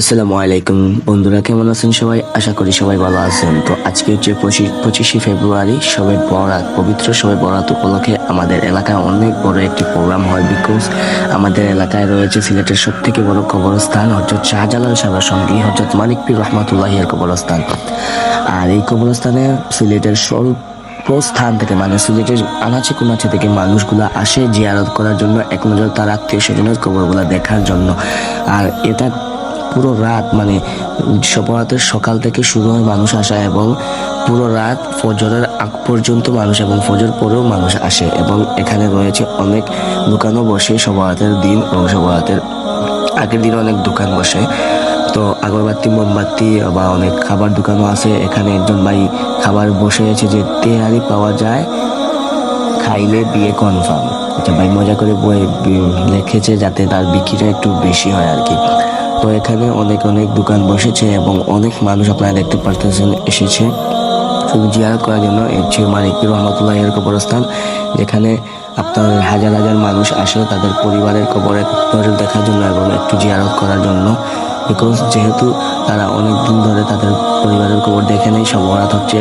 আসসালামু আলাইকুম। বন্ধুরা, কেমন আছেন সবাই? আশা করি সবাই ভালো আছেন। তো আজকে হচ্ছে পঁচিশ ফেব্রুয়ারি সবে বরাত, পবিত্র সবে বরাত উপলক্ষে আমাদের এলাকায় অনেক বড় একটি প্রোগ্রাম হয় বিকজ আমাদের এলাকায় রয়েছে সিলেটের সব থেকে বড় কবরস্থান হজরত শাহজালাল সাহেবের সঙ্গী, হজরত মানিক পীর রহমতুল্লাহের কবরস্থান। আর এই কবরস্থানে সিলেটের স্বল্প স্থান থেকে মানে সিলেটের আনাচে কুনাচে থেকে মানুষগুলো আসে জিয়ারত করার জন্য, এক নজর তার আত্মীয় স্বজনের কবরগুলো দেখার জন্য। আর এটা পুরো রাত মানে সপরাতের সকাল থেকে শুরু হয় মানুষ আসা এবং পুরো রাত ফজরের আগ পর্যন্ত মানুষ এবং ফজর পরেও মানুষ আসে এবং এখানে রয়েছে অনেক দোকানও বসে সবরাতের দিন এবং সবরাতের আগের দিন অনেক দোকান বসে। তো আগরবাতি, মোমবাতি বা অনেক খাবার দোকানও আছে। এখানে একজন ভাই খাবার বসে আছে যে তেহারি পাওয়া যায়, খাইলে বিয়ে কনফার্ম এটা ভাই মজা করে বই লিখেছে যাতে তার বিক্রিটা একটু বেশি হয় আর কি। তো এখানে অনেক অনেক দোকান বসেছে এবং অনেক মানুষ আপনারা দেখতে পারতেছেন এসেছে। শুধু জিয়ারত করার জন্য চেয়ে মালিক রহমতুল্লাহ এর কবরস্থান, যেখানে আপনার হাজার হাজার মানুষ আসে তাদের পরিবারের কবরে দেখার জন্য এবং একটু জিয়ারত করার জন্য। বিকজ যেহেতু তারা অনেক দিন ধরে তাদের পরিবারের কবর দেখে নেই, সব হচ্ছে।